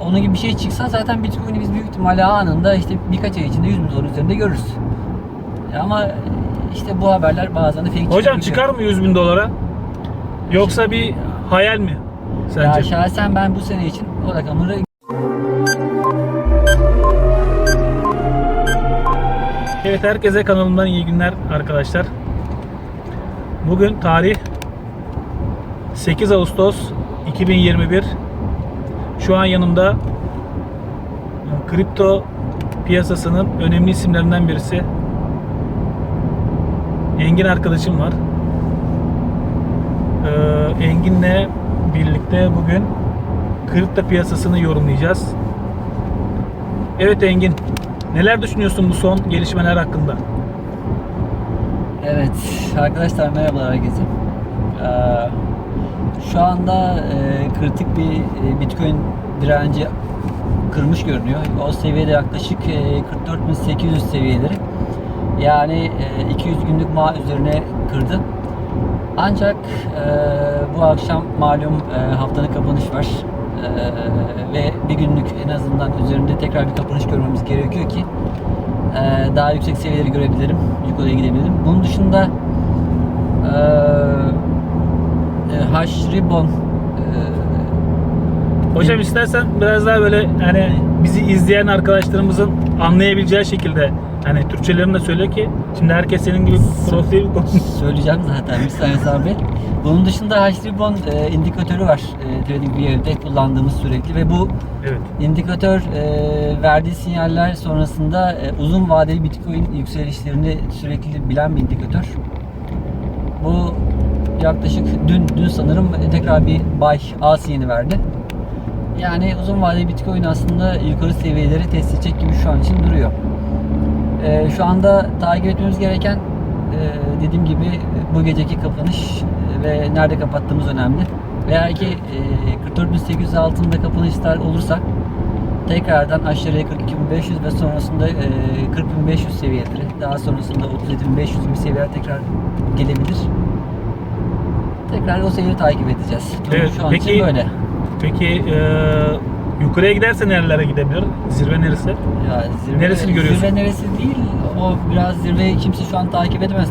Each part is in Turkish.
onun gibi bir şey çıksa zaten Bitcoin'i biz büyük ihtimalle anında işte birkaç ay içinde 100 bin dolar üzerinde görürüz. Ama işte bu haberler bazen de fake Hocam çıkar mı 100 bin dolara? Yoksa bir hayal mi? Ya Sence? şahsen ben bu sene için o rakamları Evet herkese kanalımdan iyi günler arkadaşlar. Bugün tarih 8 Ağustos 2021. Şu an yanımda kripto piyasasının önemli isimlerinden birisi Engin arkadaşım var. Ee, Engin'le birlikte bugün kripto piyasasını yorumlayacağız. Evet Engin, neler düşünüyorsun bu son gelişmeler hakkında? Evet arkadaşlar merhabalar herkese. Ee, şu anda e, kritik bir e, Bitcoin direnci kırmış görünüyor. O seviyede yaklaşık e, 44.800 seviyeleri. Yani e, 200 günlük ma üzerine kırdı. Ancak e, bu akşam malum e, haftanın kapanış var. E, ve bir günlük en azından üzerinde tekrar bir kapanış görmemiz gerekiyor ki e, daha yüksek seviyeleri görebilirim, yukarıya gidebilirim. Bunun dışında e, H Ribbon e, Hocam istersen biraz daha böyle hani bizi izleyen arkadaşlarımızın anlayabileceği şekilde hani Türkçelerini de söyle ki şimdi herkes senin gibi profil söyleyeceğim zaten bir saniye abi. Bunun dışında H Ribbon e, indikatörü var e, TradingView'de kullandığımız sürekli ve bu Evet. indikatör e, verdiği sinyaller sonrasında e, uzun vadeli Bitcoin yükselişlerini sürekli bilen bir indikatör. Bu yaklaşık dün dün sanırım tekrar bir buy A verdi. Yani uzun vadeli Bitcoin aslında yukarı seviyeleri test edecek gibi şu an için duruyor. E, şu anda takip etmemiz gereken e, dediğim gibi bu geceki kapanış e, ve nerede kapattığımız önemli. Veya ki e, 44.800 altında kapanışlar olursa tekrardan aşağıya 42.500 ve sonrasında e, 40.500 seviyeleri daha sonrasında 37.500 gibi seviyeler tekrar gelebilir. Tekrar o seviyeyi takip edeceğiz. Durum Evet, şu an peki- için böyle. Peki eee, yukarıya giderse nerelere gidebilir? Zirve neresi? Ya zirve, Neresini görüyorsun? Zirve neresi değil. O biraz zirveyi kimse şu an takip edemez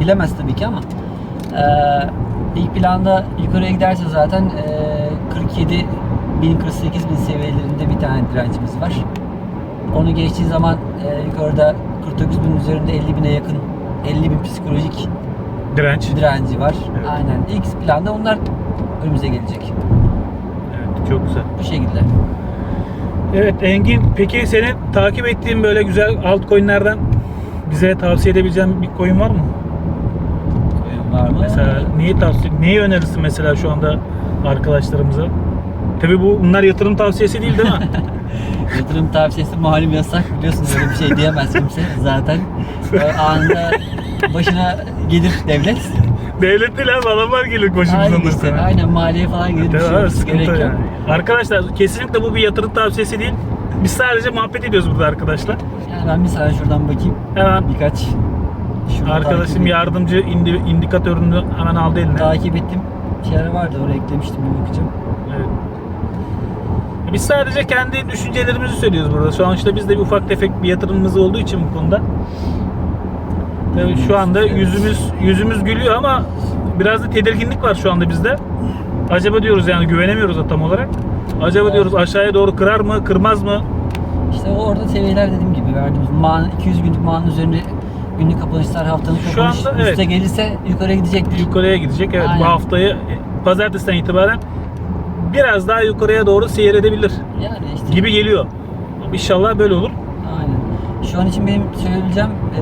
bilemez tabii ki ama e, ilk planda yukarıya giderse zaten e, 47 bin 48 bin seviyelerinde bir tane direncimiz var. Onu geçtiği zaman e, yukarıda 49 bin üzerinde 50 bine yakın 50 bin psikolojik Direnç. direnci var. Evet. Aynen. İlk planda onlar önümüze gelecek. Evet, çok güzel. Bu şekilde. Evet Engin, peki senin takip ettiğin böyle güzel altcoin'lerden bize tavsiye edebileceğin bir coin var mı? Koyun var mı? Mesela neyi tavsiye, neyi önerirsin mesela şu anda arkadaşlarımıza? Tabii bu bunlar yatırım tavsiyesi değil değil mi? Yatırım tavsiyesi malum yasak biliyorsun öyle bir şey diyemez kimse zaten. Böyle anında başına gelir devlet. Devlet değil abi adamlar gelir başımıza Aynen ondan işte, aynen maliye falan gelir bir şey gerek yok. yani. Arkadaşlar kesinlikle bu bir yatırım tavsiyesi değil. Biz sadece muhabbet ediyoruz burada arkadaşlar. Yani ben bir saniye şuradan bakayım. Hemen Birkaç şurada arkadaşım yardımcı indi, indikatörünü hemen aldı eline. takip ettim. Şeyler vardı oraya eklemiştim bir bakacağım. Evet. Biz sadece kendi düşüncelerimizi söylüyoruz burada. Şu an işte bizde bir ufak tefek bir yatırımımız olduğu için bu konuda. Tabii şu anda yüzümüz yüzümüz gülüyor ama biraz da tedirginlik var şu anda bizde. Acaba diyoruz yani güvenemiyoruz da tam olarak. Acaba Evet. diyoruz aşağıya doğru kırar mı, kırmaz mı? İşte orada seviyeler dediğim gibi verdiğimiz man 200 günlük manın üzerine günlük kapanışlar haftanın Şu kapanış anda üste evet. gelirse yukarıya gidecektir. Yukarıya gidecek. Evet Aynen. bu haftayı pazartesiden itibaren biraz daha yukarıya doğru seyredebilir Yani işte gibi geliyor. İnşallah böyle olur. Şu an için benim söyleyebileceğim e,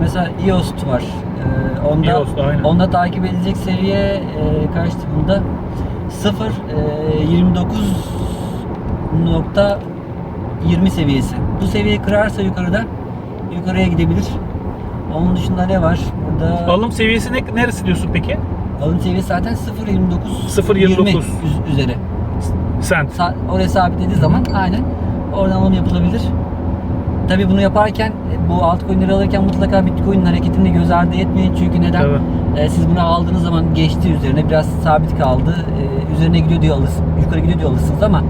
mesela EOS var. E, onda EOS, aynen. onda takip edilecek seviye e, kaçtı bunda? 0 e, 29 nokta 20 seviyesi. Bu seviyeyi kırarsa yukarıda yukarıya gidebilir. Onun dışında ne var? Burada Alım seviyesi ne, neresi diyorsun peki? alım seviyesi zaten 0.29 0.29. 20 üz- üzeri. Sen. Sa- oraya sabitlediği zaman aynen oradan alım yapılabilir. Tabii bunu yaparken e, bu altcoin'leri alırken mutlaka Bitcoin'in hareketini göz ardı etmeyin. Çünkü neden? Tabii. E, siz bunu aldığınız zaman geçti üzerine biraz sabit kaldı. E, üzerine gidiyor diye alırsınız. Yukarı gidiyor diye alırsınız ama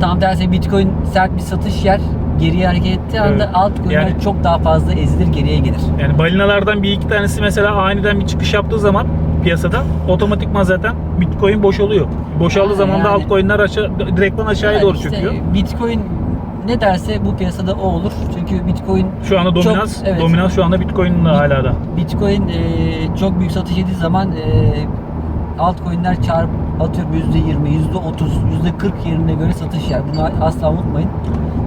tam tersi Bitcoin sert bir satış yer. Geriye hareket ettiği anda Evet. altcoin'ler Yani- çok daha fazla ezilir, geriye gelir. Yani balinalardan bir iki tanesi mesela aniden bir çıkış yaptığı zaman piyasada otomatikman zaten Bitcoin boşalıyor. Boşaldığı Ha, zaman da yani- altcoin'ler aşağı, direktman aşağıya Yani doğru işte çöküyor. Bitcoin ne derse bu piyasada o olur. Çünkü Bitcoin Şu anda çok- dominans, evet. dominans şu anda Bitcoin'in de hala da. Bitcoin e, çok büyük satış yediği zaman e, altcoin'ler çarp atıyorum %20, %30, %40 yerine göre satış yer. Bunu asla unutmayın.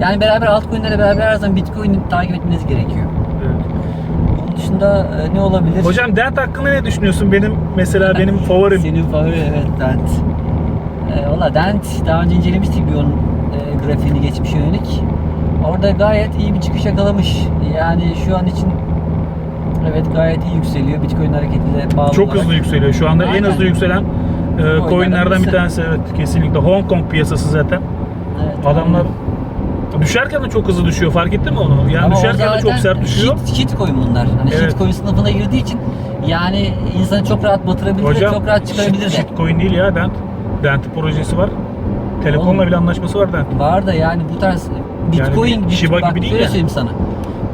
Yani beraber altcoin'lerle beraber her zaman Bitcoin'i takip etmeniz gerekiyor. Evet. Onun dışında e, ne olabilir? Hocam Dent hakkında ne düşünüyorsun? Benim mesela benim favorim. Senin favori evet Dent. E, Valla Dent daha önce incelemiştik bir onun grafiğini geçmiş yönelik. Orada gayet iyi bir çıkış yakalamış. Yani şu an için evet gayet iyi yükseliyor. Bitcoin hareketiyle bağlı Çok olarak. hızlı yükseliyor. Şu anda en Aynen. hızlı yükselen e, Coinlerden bir tanesi evet kesinlikle. Hong Kong piyasası zaten. Evet, Adamlar düşerken de çok hızlı düşüyor. Fark ettin mi onu? Yani Ama o düşerken de çok zaten sert düşüyor. Shit, shitcoin bunlar. Hani Evet. shitcoin sınıfına girdiği için yani insanı çok rahat batırabilir ve çok rahat çıkarabilir de. shitcoin değil ya Dent. Dent projesi var. Telekomla Oğlum. bile anlaşması var Dent. Var da yani bu tarz Bitcoin bir Shiba bak, gibi değil şöyle ya. söyleyeyim sana.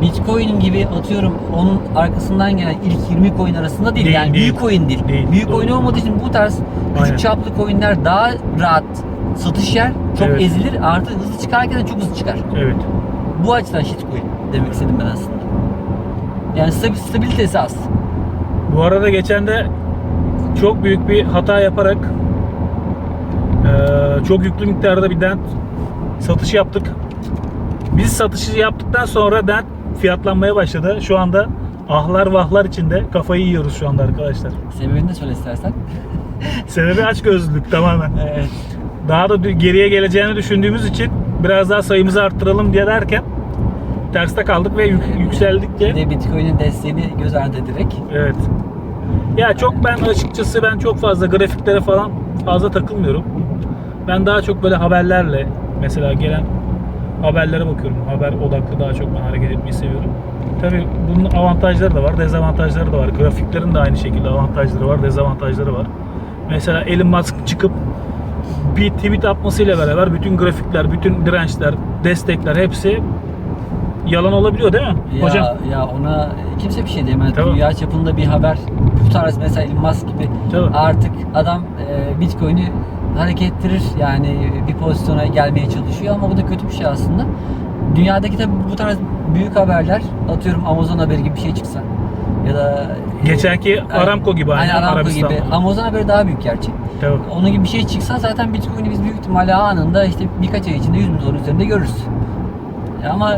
Bitcoin gibi atıyorum onun arkasından gelen ilk 20 coin arasında değil. Değil, yani değil. büyük coin değil. Değil, büyük doğru. coin olmadığı için bu tarz küçük Aynen. çaplı coinler daha rahat satış yer, çok Evet. ezilir. Artı hızlı çıkarken de çok hızlı çıkar. Evet. Bu açıdan shitcoin demek istedim ben aslında. Yani stabil, stabilitesi az. Bu arada geçen de çok büyük bir hata yaparak eee, çok yüklü miktarda bir dent satış yaptık. Biz satışı yaptıktan sonra dent fiyatlanmaya başladı. Şu anda ahlar vahlar içinde kafayı yiyoruz şu anda arkadaşlar. Sebebini de söyle istersen. Sebebi aç gözlülük tamamen. Evet. Daha da geriye geleceğini düşündüğümüz için biraz daha sayımızı arttıralım diye derken terste kaldık ve yük- Bir yükseldikçe de Bitcoin'in desteğini göz ardı ederek. Evet. Ya çok ben açıkçası ben çok fazla grafiklere falan fazla takılmıyorum. Ben daha çok böyle haberlerle mesela gelen haberlere bakıyorum. Haber odaklı daha çok ben hareket etmeyi seviyorum. Tabii bunun avantajları da var, dezavantajları da var. Grafiklerin de aynı şekilde avantajları var, dezavantajları var. Mesela Elon Musk çıkıp bir tweet atmasıyla beraber bütün grafikler, bütün dirençler, destekler hepsi yalan olabiliyor değil mi? Ya, Hocam ya ona kimse bir şey diyemez. Tamam. Dünya çapında bir haber bu tarz mesela Elon Musk gibi Tabii. artık adam e, Bitcoin'i hareket ettirir yani bir pozisyona gelmeye çalışıyor ama bu da kötü bir şey aslında. Dünyadaki tabi bu tarz büyük haberler atıyorum Amazon haberi gibi bir şey çıksa ya da geçenki. Aramco gibi aynı Aynen Aramco gibi. Amazon haberi daha büyük gerçi. Tabii. Onun gibi bir şey çıksa zaten Bitcoin'i biz büyük ihtimalle anında işte birkaç ay içinde 100 bin dolar üzerinde görürüz. Ama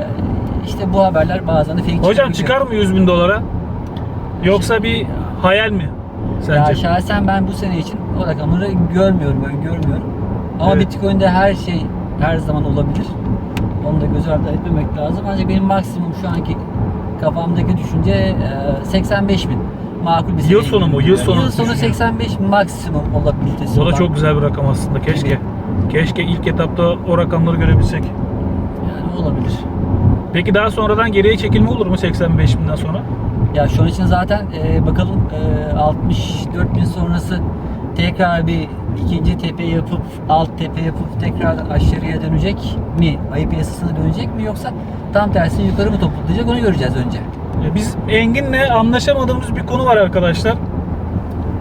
işte bu haberler bazen de fake Hocam çıkar mı 100 bin dolara? Yoksa bir hayal mi? Ya Sence? şahsen ben bu sene için o rakamları görmüyorum, öngörmüyorum. Ama Evet. Bitcoin'de her şey her zaman olabilir. Onu da göz ardı etmemek lazım. Ancak benim maksimum şu anki kafamdaki düşünce e, 85 bin. Makul bir Yıl sonu mu? Yıl sonu Yıl sonu düşünüyorum. 85 bin maksimum olabilitesi o da çok güzel bir rakam aslında. Keşke. Gibi. Keşke ilk etapta o rakamları görebilsek. Yani olabilir. Peki daha sonradan geriye çekilme olur mu 85 binden sonra? Ya şu an için zaten e, bakalım e, 64 bin sonrası tekrar bir ikinci tepe yapıp alt tepe yapıp tekrar aşağıya dönecek mi? Ayı piyasasına dönecek mi yoksa tam tersine yukarı mı toplayacak onu göreceğiz önce. Biz Engin'le anlaşamadığımız bir konu var arkadaşlar.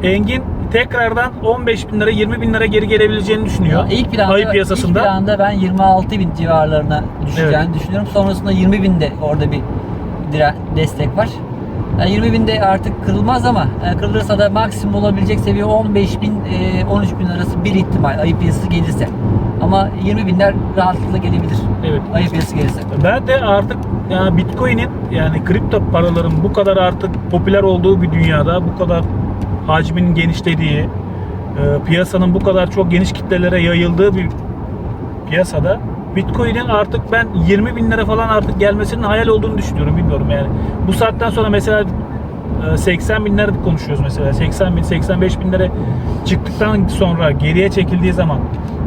Engin tekrardan 15 bin lira 20 bin lira geri gelebileceğini düşünüyor. Ya ilk planda, Ayı piyasasında. ilk planda ben 26 bin civarlarına düşeceğini Evet. düşünüyorum. Sonrasında 20 binde orada bir destek var. Yani 20 binde artık kırılmaz ama e, kırılırsa da maksimum olabilecek seviye 15 bin, e, 13 bin arası bir ihtimal ayı piyasası gelirse. Ama 20 binler rahatlıkla gelebilir. Evet. Ayı piyasası gelirse. Ben de artık yani Bitcoin'in yani kripto paraların bu kadar artık popüler olduğu bir dünyada bu kadar hacmin genişlediği, e, piyasanın bu kadar çok geniş kitlelere yayıldığı bir piyasada Bitcoin'in artık ben 20 bin lira falan artık gelmesinin hayal olduğunu düşünüyorum bilmiyorum yani. Bu saatten sonra mesela e, 80 binler konuşuyoruz mesela 80 bin 85 bin lira çıktıktan sonra geriye çekildiği zaman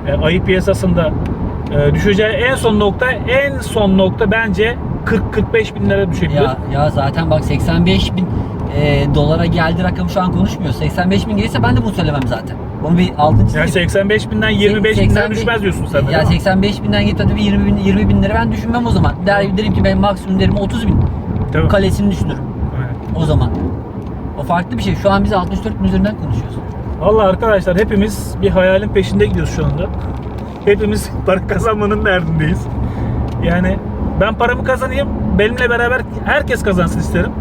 e, ayı piyasasında e, düşeceği en son nokta en son nokta bence 40-45 bin lira düşebilir. Ya, ya zaten bak 85 bin e, dolara geldi rakamı şu an konuşmuyor. 85 bin gelirse ben de bunu söylemem zaten. Bunu bir altın çizgi. Yani 85 binden 25 binden düşmez diyorsun sen de Ya değil mi? 85 binden git hadi bir 20 bin, 20 bin lira ben düşünmem o zaman. Der, derim ki ben maksimum derim 30 bin. Tabii. Kalesini düşünürüm Aynen. o zaman. O farklı bir şey. Şu an biz 64 bin üzerinden konuşuyoruz. Vallahi arkadaşlar hepimiz bir hayalin peşinde gidiyoruz şu anda. Hepimiz para kazanmanın derdindeyiz. Yani ben paramı kazanayım, benimle beraber herkes kazansın isterim.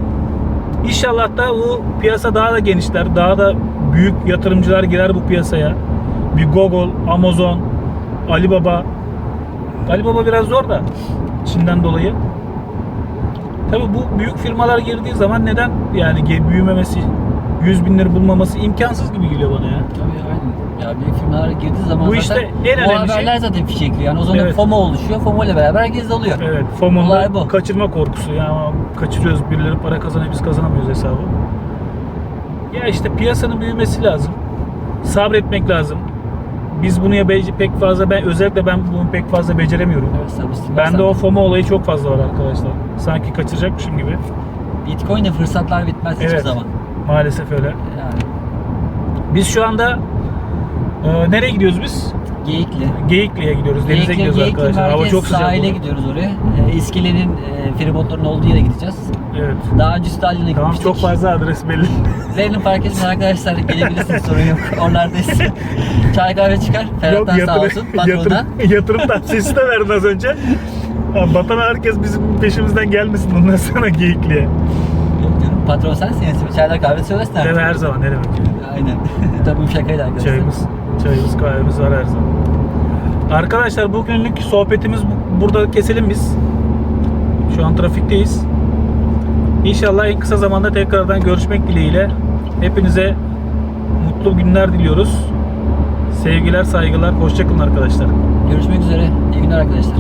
İnşallah da bu piyasa daha da genişler, daha da büyük yatırımcılar girer bu piyasaya. Bir Google, Amazon, Alibaba. Alibaba biraz zor da Çin'den dolayı. Tabi bu büyük firmalar girdiği zaman neden yani büyümemesi, 100 binleri bulmaması imkansız gibi geliyor bana ya. Tabii aynen. Ya büyük firmalar girdiği zaman Bu zaten işte en o önemli şey- haberler zaten fişekliyor. Yani o zaman Evet. FOMO oluşuyor. FOMO ile beraber herkes alıyor. Evet, Olay bu. kaçırma korkusu. Yani kaçırıyoruz, birileri para kazanıyor, biz kazanamıyoruz hesabı. Ya işte piyasanın büyümesi lazım. Sabretmek lazım. Biz bunu ya pek fazla ben özellikle ben bunu pek fazla beceremiyorum. Evet, sabırsızlık. Bende o FOMO olayı çok fazla var arkadaşlar. Sanki kaçıracakmışım gibi. Bitcoin'de fırsatlar bitmez hiçbir Evet. zaman. Maalesef öyle. Yani Biz şu anda e, nereye gidiyoruz biz? Geyikli. Geyikli'ye gidiyoruz. Denize Geyikli, gidiyoruz Geyikli arkadaşlar. Hava çok sıcak. sahile oldu. gidiyoruz oraya. Ee, İskelenin e, feribotların olduğu yere gideceğiz. Evet. Daha önce Stalin'e Tamam gitmiştik. çok fazla adres belli. Lerin fark etmez arkadaşlar gelebilirsiniz sorun yok. Oralardayız. Çay kahve çıkar. Ferhat'tan sağ olsun. Patrona. yatırım, yatırım tavsiyesi de verdin az önce. Ya, Batana herkes bizim peşimizden gelmesin ondan sonra geyikliye. Patron sensin. Yani. Çaylar kahve söylesin artık. mi her zaman ne demek. Aynen. Tabii bu şakaydı arkadaşlar. Çayımız, çayımız kahvemiz var her zaman. Arkadaşlar bugünlük sohbetimiz bu- burada keselim biz. Şu an trafikteyiz. İnşallah en kısa zamanda tekrardan görüşmek dileğiyle. Hepinize mutlu günler diliyoruz. Sevgiler, saygılar, hoşçakalın arkadaşlar. Görüşmek üzere. İyi günler arkadaşlar.